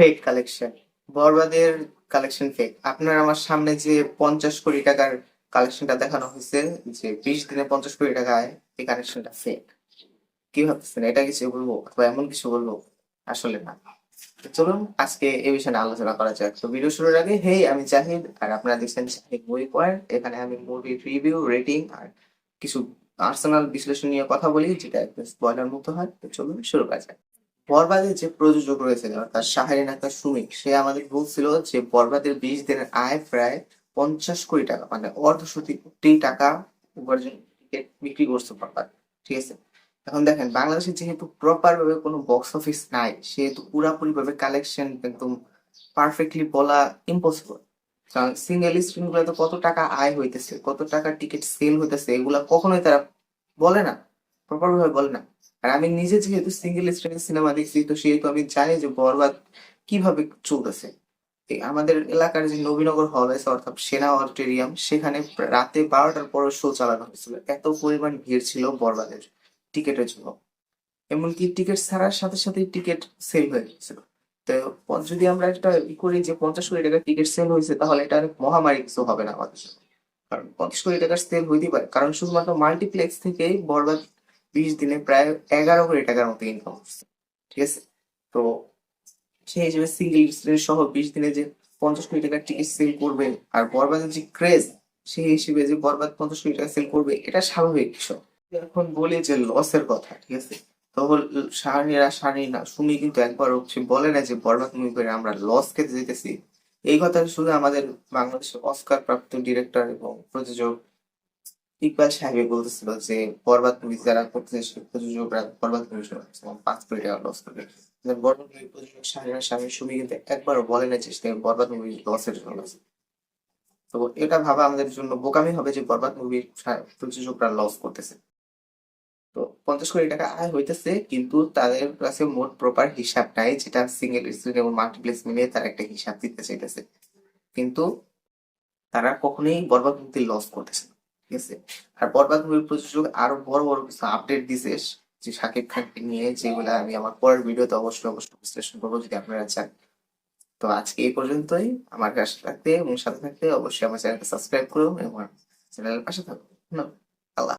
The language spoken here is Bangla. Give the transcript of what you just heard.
ফেক কালেকশন বরবাদের কালেকশন ফেক আপনার আমার সামনে যে পঞ্চাশ কোটি টাকার কালেকশনটা দেখানো হয়েছে, যে বিশ দিনে পঞ্চাশ কোটি টাকায় এই কালেকশনটা ফেক কি ভাবতেছেন? এটা কিছু বলব অথবা এমন কিছু বলব? আসলে না। চলুন, আজকে এই বিষয়ে আলোচনা করা যাক। তো ভিডিও শুরুর আগে হেই আমি জাহিদ, আর আপনারা দেখছেন জাহিদ মুভি পয়েন্ট এখানে আমি মুভি রিভিউ রেটিং আর কিছু পার্সোনাল বিশ্লেষণ নিয়ে কথা বলি, যেটা একদম স্পয়লার মুক্ত হয়। তো চলুন, শুরু করা যাক। বরবাদের যে প্রযোজক রয়েছে অর্থাৎ শাহরিন আক্তার সুমিক সে আমাদের বলছিল যে বরবাদের বিশ দিনের আয় প্রায় পঞ্চাশ কোটি টাকা মানে অর্ধশতি কোটি টাকা উপার্জন বিক্রি করছে বরবাদ, ঠিক আছে? এখন দেখেন, বাংলাদেশে যেহেতু প্রপার ভাবে কোনো বক্স অফিস নাই, সেহেতু পুরাপুরি ভাবে কালেকশন একদম পারফেক্টলি বলা ইম্পসিবল কারণ সিঙ্গেল স্ক্রিন গুলোতে কত টাকা আয় হইতেছে, কত টাকা টিকিট সেল হইতেছে, এগুলা কখনোই তারা বলে না। প্রপার ভাবে বলে না। আর আমি নিজে যেহেতু সিঙ্গেল স্ক্রিনের সিনেমা দেখছি, তো সেহেতু আমি জানি যে বরবাদ কীভাবে চলতেছে। আমাদের এলাকার যে নবীনগর হল আছে, অর্থাৎ সেনা অডিটোরিয়াম, সেখানে রাতে বারোটার পর শো চালানো হয়েছিল। এত পরিমাণ ভিড় ছিল বরবাদের টিকেটের জন্য। এমনকি টিকিট ছাড়ার সাথে সাথে টিকিট সেল হয়ে গেছিল তো যদি আমরা একটা ই করি যে পঞ্চাশ কোটি টাকার টিকিট সেল হয়েছে, তাহলে এটা অনেক মহামারী কিছু হবে না আমাদের কারণ পঞ্চাশ কোটি টাকার সেল হইতে পারে। কারণ শুধুমাত্র মাল্টিপ্লেক্স থেকেই বরবাদ বিশ দিনে প্রায় এগারো কোটি টাকার মতো ইনকাম করছে ঠিক আছে? তো সেই হিসেবে সিঙ্গেল সহ বিশ দিনে যে পঞ্চাশ কোটি টাকার টিকিট সেল করবে আর বরবাদের যে ক্রেজ সেই হিসেবে যে বরবাদ পঞ্চাশ কোটি টাকা সেল করবে, এটা স্বাভাবিক বিষয়। এখন বলি যে লসের কথা, ঠিক আছে? তখন সাহানিরা সাহানি না শুনি কিন্তু একবার হচ্ছে বলে না যে বরবাদ মুভি করে আমরা লস খেতে যেতেছি এই কথা শুধু আমাদের বাংলাদেশের অস্কার প্রাপ্ত ডিরেক্টর এবং প্রযোজক ইকবাল সাহেব বলতেছিল যে, বরবাদ মুভি যারা করতেছে প্রযোজকরা বরবাদ পাঁচ কোটি টাকা লস করবে বরবাদ মুভি প্রযোজক সুমি কিন্তু একবারও বলে না যে বরবাদ মুভি লসের জন্য তো এটা ভাবা আমাদের জন্য বোকামি হবে যে বরবাদ মুভির প্রযোজকরা লস করতেছে। তো পঞ্চাশ কোটি টাকা আয় হইতেছে, কিন্তু তাদের কাছে মোট প্রপার হিসাব নাই, যেটা সিঙ্গেল স্ক্রিন এবং মাল্টিপ্লেক্স মিলিয়ে তারা একটা হিসাব দিতে চাইতেছে। কিন্তু তারা কখনোই বরবাদ মুভি লস করতেছে ঠিক আছে? আর বরবাদ মুভির প্রযোজক আরও বড় বড় কিছু আপডেট দিছে, যে শাকিব খানকে নিয়ে, যেগুলা আমি আমার পরের ভিডিওতে অবশ্যই অবশ্যই বিশ্লেষণ করব, যদি আপনারা চান। তো আজকে এই পর্যন্তই। আমার কাছে থাকতে এবং সাথে থাকতে অবশ্যই আমার চ্যানেলকে সাবস্ক্রাইব করুন এবং চ্যানেলের পাশে থাকুন। ধন্যবাদ।